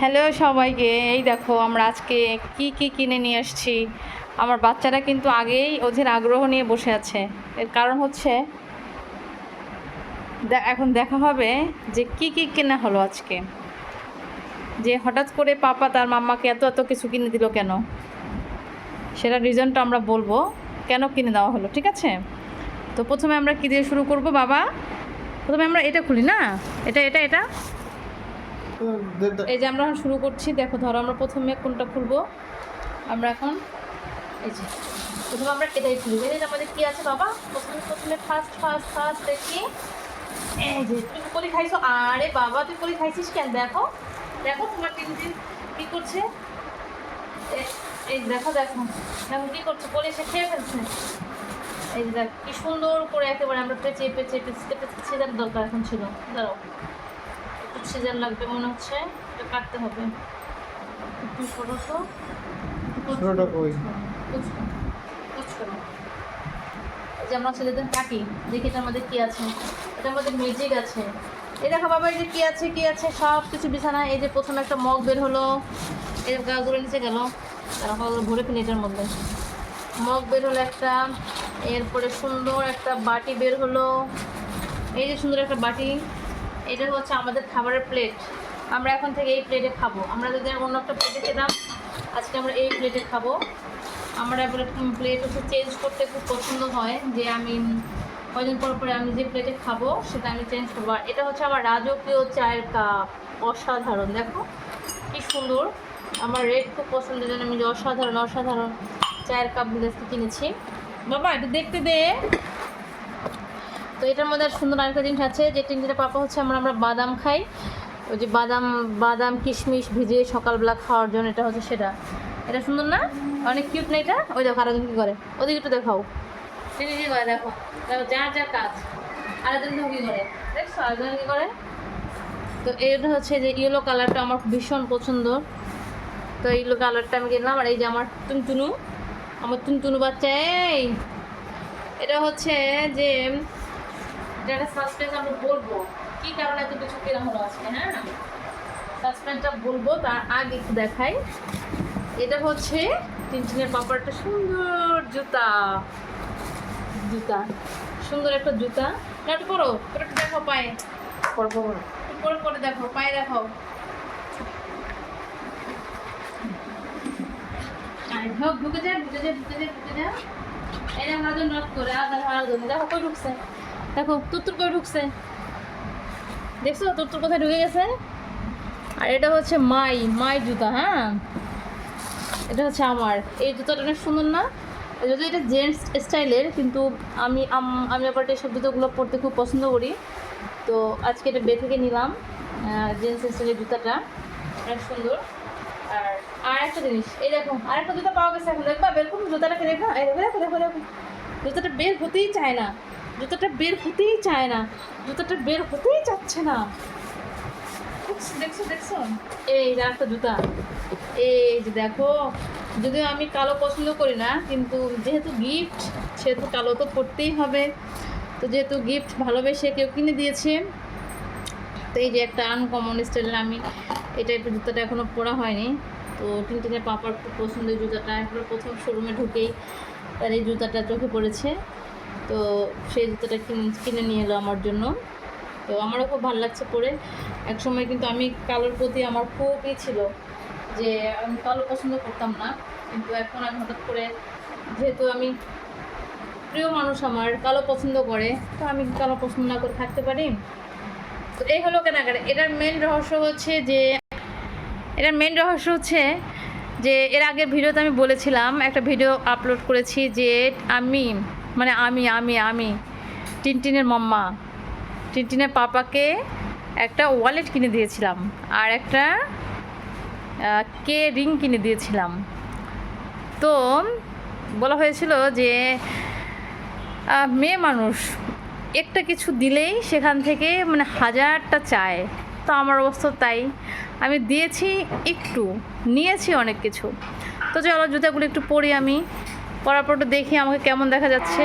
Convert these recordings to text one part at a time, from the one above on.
Hello সবাইকে, এই দেখো আমরা আজকে কি কি কিনে নিয়ে আসছি। আমার বাচ্চারা কিন্তু আগেই ওদের আগ্রহ নিয়ে বসে আছে। এর কারণ হচ্ছে এখন দেখা হবে যে কি কি কেনা হলো আজকে। যে হঠাৎ করে পাপা তার মাম্মাকে এত এত কিছু কিনে দিল কেন? সেটা রিজনটা আমরা বলব, কেন কিনে দেওয়া হলো, ঠিক আছে? তো প্রথমে আমরা কী দিয়ে শুরু করব বাবা? প্রথমে আমরা এটা খুলি না? এটা এটা এটা? এই যে আমরা এখন শুরু করছি, দেখো ধরো আমরা প্রথমে কোনটা খুলবো? আমরা এখন, এই যে, প্রথমে আমরা এটাই খুলবো এই যে আমাদের কি আছে বাবা? প্রথমে প্রথমে ফার্স্ট ফার্স্ট ফার্স্ট দেখি। এই যে তুই কলি খাইছো? আরে বাবা, তুই কলি খাইছিস কেন? দেখো দেখো তোমার তিন দিন কি করছে? এই দেখো দেখো। দেখো কি করছে? কলি সে খেয়ে ফেলছে। এই যে দেখ, কি সুন্দর করে একেবারে আমরা পেঁচে পেঁচে পেঁচতে পেঁচে ছেদার দরকার এখন ছিল। দাঁড়াও। একটু সিজার লাগবে মনে হচ্ছে। এটা কাটতে হবে। একটু ছোটো তো ছোটটা কই? যে আমরা ছেলেদের কাটি দেখি এটার মধ্যে কি আছে। এটার মধ্যে ম্যাজিক আছে। এই দেখো বাবা এই যে কি আছে কি আছে সব কিছু বিছানায় এই যে প্রথমে একটা মগ বের হলো। এই যে গাছগুলো নিচে গেল। তারপর ভরে ফেলি এটার মধ্যে। মগ বের হলো একটা। এরপরে সুন্দর একটা বাটি বের হলো। এই যে সুন্দর একটা বাটি। এটা হচ্ছে আমাদের খাবারের প্লেট আমরা এখন থেকে এই প্লেটে খাব। আমরা যদি অন্য একটা প্লেটে খেতাম, আজকে আমরা এই প্লেটে খাব। আমরা প্লেট হচ্ছে চেঞ্জ করতে খুব পছন্দ হয় যে আমি কয়দিন পর পরে আমি যে প্লেটে খাব, সেটা আমি চেঞ্জ করব। আর এটা হচ্ছে আমার রাজকীয় চায়ের কাপ অসাধারণ। দেখো, কি সুন্দর। আমার রেড খুব পছন্দের জন্য আমি যে অসাধারণ অসাধারণ চায়ের কাপ বিদেশ কিনেছি। বাবা, এটা দেখতে দে। তো এটার মধ্যে আর সুন্দর আরেকটা জিনিস আছে যে তিনটে পাপা হচ্ছে আমরা আমরা বাদাম খাই। ওই যে বাদাম বাদাম কিশমিশ ভিজিয়ে সকালবেলা খাওয়ার জন্য এটা হচ্ছে সেটা। এটা সুন্দর না? অনেক কিউট না এটা? ওই দেখো আরেকজন কী করে? ওদিকে একটু দেখাও। তিনি কী করে? দেখো। দেখো যার যার কাজ। আরেকজন কী করে? দেখছ? আরেকজন কী করে? তো এটা হচ্ছে যে ইয়েলো কালারটা আমার ভীষণ পছন্দ। তো এই কালারটা আমি কিনলাম আর এই যে আমার টুনটুনু আমার টুনটুনু বাচ্চা এই! এটা হচ্ছে যে এটা সাসপেন্স আমরা বলব। কি কারণে এত কিছু হলো আজকে হ্যাঁ? সাসপেন্সটা বলব তার আগে একটু দেখাই। এটা হচ্ছে টিনটিনের পাপার একটা সুন্দর জুতা। জুতা সুন্দর একটা জুতা। না একটু করো করে একটু দেখো পায়ে। করব করে করে দেখো পায়ে দেখো হোক ঢুকে যা ঢুকে যা ঢুকে যা ঢুকে যা। এই দেখো আদর নট করে আদর আদর দেখো কই ঢুকছে। দেখো, তুত্তুর করে ঢুকছে। দেখছ? তুত্তুর কোথায় ঢুকে গেছে? আর এটা হচ্ছে মাই মাই জুতা হ্যাঁ? এটা হচ্ছে আমার। এই জুতাটা অনেক সুন্দর না? যদি এটা জেন্টস স্টাইলের, কিন্তু আমি, আম- আবার এইসব জুতোগুলো পরতে খুব পছন্দ করি। তো আজকে এটা বে থেকে নিলাম জেন্টস স্টাইলের জুতাটা। অনেক সুন্দর। আর আর একটা জিনিস, এই দেখো আর একটা জুতা পাওয়া গেছে এখন। দেখবা, বের করুন জুতাটাকে দেখবা। দেখো দেখো দেখো দেখো। জুতাটা বের হতেই চায় না। জুতাটা বের হতেই চায় না। জুতোটা বের হতেই চাচ্ছে না। দেখছ দেখছ এই যে একটা জুতা। এই যে দেখো, যদিও আমি কালো পছন্দ করি না, কিন্তু যেহেতু গিফট সেহেতু কালো তো পরতেই হবে। তো যেহেতু গিফট ভালোবেসে কেউ কিনে দিয়েছে, তো এই যে একটা আনকমন স্টাইলের আমি এই টাইপের জুতাটা এখনও পরা হয়নি। তো টিনটিনের পাপার খুব পছন্দের জুতাটা একবার প্রথম শোরুমে ঢুকেই তার এই জুতাটা চোখে পড়েছে। তো সেই জুতোটা কিনে কিনে নিয়ে এলো আমার জন্য। তো আমারও খুব ভালো লাগছে পরে। এক সময় কিন্তু আমি কালোর প্রতি আমার খুবই ছিল যে, আমি কালো পছন্দ করতাম না। কিন্তু এখন আমি হঠাৎ করে যেহেতু আমি প্রিয় মানুষ আমার, কালো পছন্দ করে, তো আমি কালো পছন্দ না করে থাকতে পারি। তো এই হলো কেনাকাটা। এটার মেন রহস্য হচ্ছে যে, এটার মেন রহস্য হচ্ছে যে, এর আগের ভিডিওতে আমি বলেছিলাম, একটা ভিডিও আপলোড করেছি যে, আমি মানে আমি আমি আমি। টিনটিনের মাম্মা। টিনটিনের পাপাকে একটা ওয়ালেট কিনে দিয়েছিলাম আর একটা কে রিং কিনে দিয়েছিলাম। তো বলা হয়েছিল যে মেয়ে মানুষ, একটা কিছু দিলেই সেখান থেকে মানে হাজারটা চায়। তো আমার অবস্থা তাই। আমি দিয়েছি একটু, নিয়েছি অনেক কিছু। তো চলো জুতাগুলো একটু পরি আমি। পরার পর একটু দেখি আমাকে কেমন দেখা যাচ্ছে।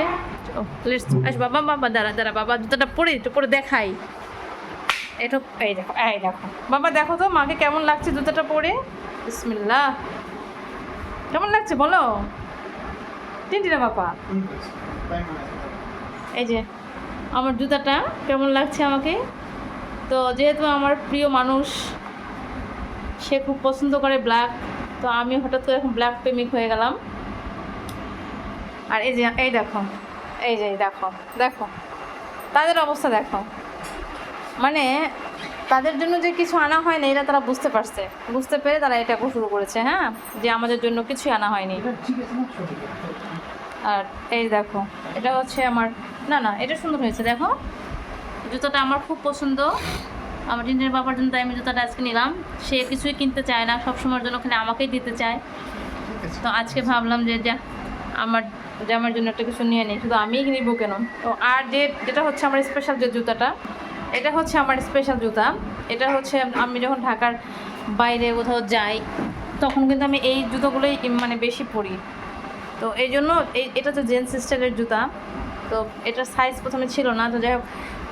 আস বাবা বাবা, দাঁড়া দাঁড়া, বাবা, জুতাটা পরে, একটু পরে দেখাই। এটা, এই দেখো এই দেখো। বাবা, দেখো তো, মাকে কেমন লাগছে জুতোটা পরে? বিসমিল্লাহ। কেমন লাগছে, বলো? টিনটিনা বাবা। এই যে, আমার জুতাটা কেমন লাগছে আমাকে? তো যেহেতু আমার প্রিয় মানুষ, সে খুব পছন্দ করে ব্ল্যাক তো আমি হঠাৎ করে এখন ব্ল্যাক প্রেমিক হয়ে গেলাম। আর এই যে এই দেখো এই যে এই দেখো দেখো তাদের অবস্থা দেখো। মানে তাদের জন্য যে কিছু আনা হয়নি এটা তারা বুঝতে পারছে। বুঝতে পেরে তারা এটা শুরু করেছে হ্যাঁ? যে আমাদের জন্য কিছু আনা হয়নি। আর এই দেখো এটা হচ্ছে আমার না না এটা সুন্দর হয়েছে দেখো। জুতোটা আমার খুব পছন্দ। আমার টিনের বাবার জন্য তাই আমি জুতোটা আজকে নিলাম। সে কিছুই কিনতে চায় না সব সময়ের জন্য ওখানে আমাকেই দিতে চায়। তো আজকে ভাবলাম যে যা আমার জামার জন্য একটা কিছু নিয়ে নিই, শুধু আমিই নিব কেন? তো আর যে, যেটা হচ্ছে আমার স্পেশাল যে জুতাটা, এটা হচ্ছে আমার স্পেশাল জুতা। এটা হচ্ছে আমি যখন ঢাকার বাইরে কোথাও যাই, তখন কিন্তু আমি এই জুতোগুলোই মানে বেশি পরি। তো এই জন্য এই, এটা তো জেন্টস স্টাইলের জুতা। তো এটার সাইজ প্রথমে ছিল না, তো যাই হোক,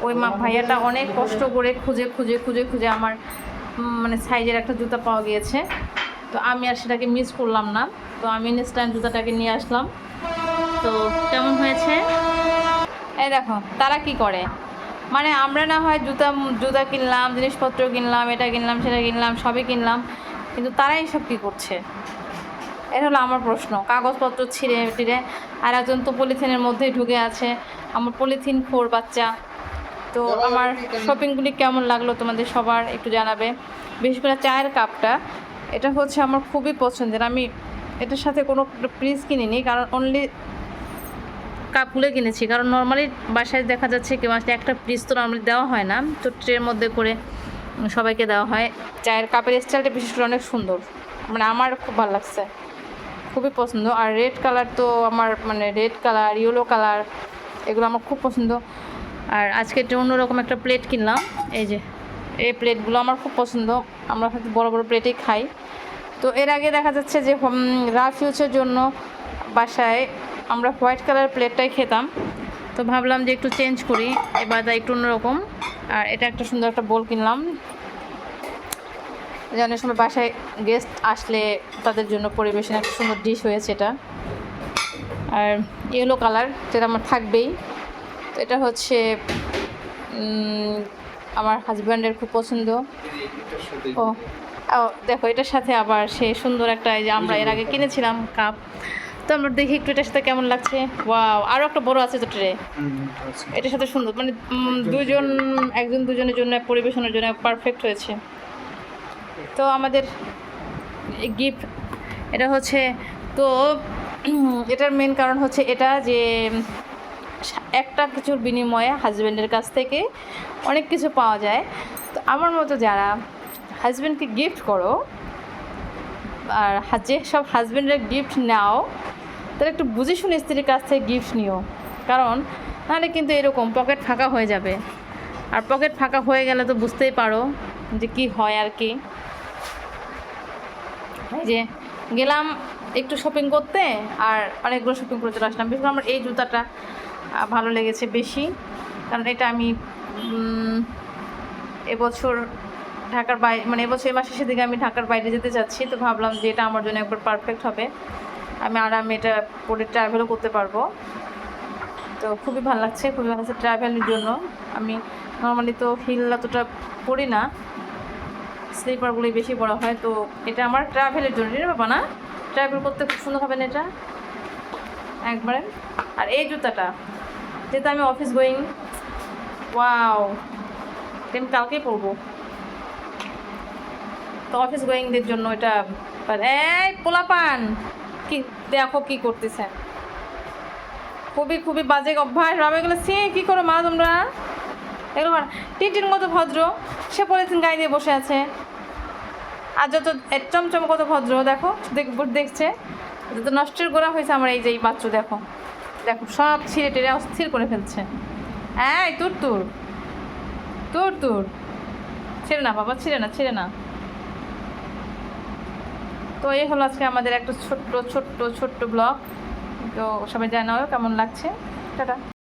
ওই মা ভাইয়াটা অনেক কষ্ট করে খুঁজে খুঁজে খুঁজে খুঁজে আমার মানে সাইজের একটা জুতা পাওয়া গিয়েছে। তো আমি আর সেটাকে মিস করলাম না। তো আমি ইনস্ট্যান্ট জুতাটাকে নিয়ে আসলাম। তো কেমন হয়েছে? এই দেখো তারা কি করে? মানে আমরা না হয় জুতা জুতা কিনলাম জিনিসপত্র কিনলাম এটা কিনলাম সেটা কিনলাম সবই কিনলাম কিন্তু তারাই সব কী করছে? এটা হলো আমার প্রশ্ন। কাগজপত্র ছিঁড়ে টিড়ে আর একজন তো পলিথিনের মধ্যেই ঢুকে আছে। আমার পলিথিন খোর বাচ্চা। তো আমার শপিংগুলি কেমন লাগল তোমাদের সবার একটু জানাবে। বিশেষ করে চায়ের কাপটা। এটা হচ্ছে আমার খুবই পছন্দের। আমি এটার সাথে কোনো প্রিজ কিনিনি কারণ অনলি কাপগুলো কিনেছি। কারণ নর্মালি বাসায় দেখা যাচ্ছে কেউ আসলে একটা পিস তো নর্মালি দেওয়া হয় না। তো ট্রের মধ্যে করে সবাইকে দেওয়া হয়। চায়ের কাপের স্টাইলটা বিশেষ করে অনেক সুন্দর। মানে আমার খুব ভালো লাগছে। খুবই পছন্দ। আর রেড কালার তো আমার মানে রেড কালার ইয়েলো কালার এগুলো আমার খুব পছন্দ। আর আজকে একটা অন্যরকম একটা প্লেট কিনলাম। এই যে, এই প্লেটগুলো আমার খুব পছন্দ। আমরা হয়তো বড় বড় প্লেটেই খাই। তো এর আগে দেখা যাচ্ছে যে রাফ ইউজের জন্য বাসায় আমরা হোয়াইট কালার প্লেটটাই খেতাম। তো ভাবলাম যে একটু চেঞ্জ করি, এবার তাই একটু অন্যরকম। আর এটা একটা সুন্দর একটা বোল কিনলাম। যে অনেক সময় বাসায় গেস্ট আসলে তাদের জন্য পরিবেশন একটা সুন্দর ডিশ হয়েছে এটা। আর ইয়েলো কালার যেটা আমার থাকবেই। তো এটা হচ্ছে আমার হাজব্যান্ডের খুব পছন্দ। ও দেখো, এটার সাথে আবার সে সুন্দর একটা যে আমরা এর আগে কিনেছিলাম কাপ তো আমরা দেখি একটু এটার সাথে কেমন লাগছে। ওয়াও আরও একটা বড় আছে তো ট্রে এটার সাথে সুন্দর মানে দুজন একজন দুজনের জন্য পরিবেশনের জন্য পারফেক্ট হয়েছে। তো আমাদের গিফট এটা হচ্ছে তো এটার মেন কারণ হচ্ছে এটা যে একটা কিছুর বিনিময়ে হাজব্যান্ডের কাছ থেকে অনেক কিছু পাওয়া যায়। তো আমার মতো যারা হাজব্যান্ডকে গিফট করো আর যে সব হাজব্যান্ডের গিফট নাও তারা একটু বুঝে শুনে স্ত্রীর কাছ থেকে গিফট নিও। কারণ নাহলে কিন্তু এরকম পকেট ফাঁকা হয়ে যাবে। আর পকেট ফাঁকা হয়ে গেলে তো বুঝতেই পারো যে কি হয় আর কি। এই যে গেলাম একটু শপিং করতে আর অনেকগুলো শপিং করে চলে আসলাম। বিশেষ আমার এই জুতাটা ভালো লেগেছে বেশি। কারণ এটা আমি এবছর ঢাকার বাইরে মানে এবছর এই মাসের দিকে আমি ঢাকার বাইরে যেতে চাচ্ছি। তো ভাবলাম যে এটা আমার জন্য একবার পারফেক্ট হবে। আমি আরামে এটা পরে ট্রাভেলও করতে পারব। তো খুবই ভালো লাগছে, খুবই ভালো লাগছে ট্রাভেলের জন্য। আমি নর্মালি তো হিল অতটা পরি না স্লিপারগুলোই বেশি পড়া হয়। তো এটা আমার ট্রাভেলের জন্য রে বাবা না? ট্রাভেল করতে খুব সুন্দর হবে না এটা? একবারে। আর এই জুতাটা, যেহেতু আমি অফিস গোয়িং ওয়াও আমি কালকেই পরবো। তো অফিস গোয়িংদের জন্য এটা, এই পোলাপান! কি, দেখো কি করতেছে। খুবই খুবই বাজে অভ্যাস। বাবা এগুলো সে কী করো মা তোমরা? এগুলো টিনটিন কত ভদ্র। সে পলিথিন গায়ে দিয়ে বসে আছে। আর যত চমচম কত ভদ্র, দেখো, দেখ- দেখছে। যত নষ্টের গোড়া হয়েছে আমার এই যে, এই বাচ্চা দেখো। দেখো, সব ছিঁড়ে টেরে অস্থির করে ফেলছে। এই, তুর তুর। তুর তুর। ছিঁড়ে না, বাবা, ছিঁড়ে না ছিঁড়ে না। তো এই হলো আজকে আমাদের একটা ছোট্ট ছোট্ট ছোট্ট ব্লগ। তো সবাই জানাও কেমন লাগছে। টাটা।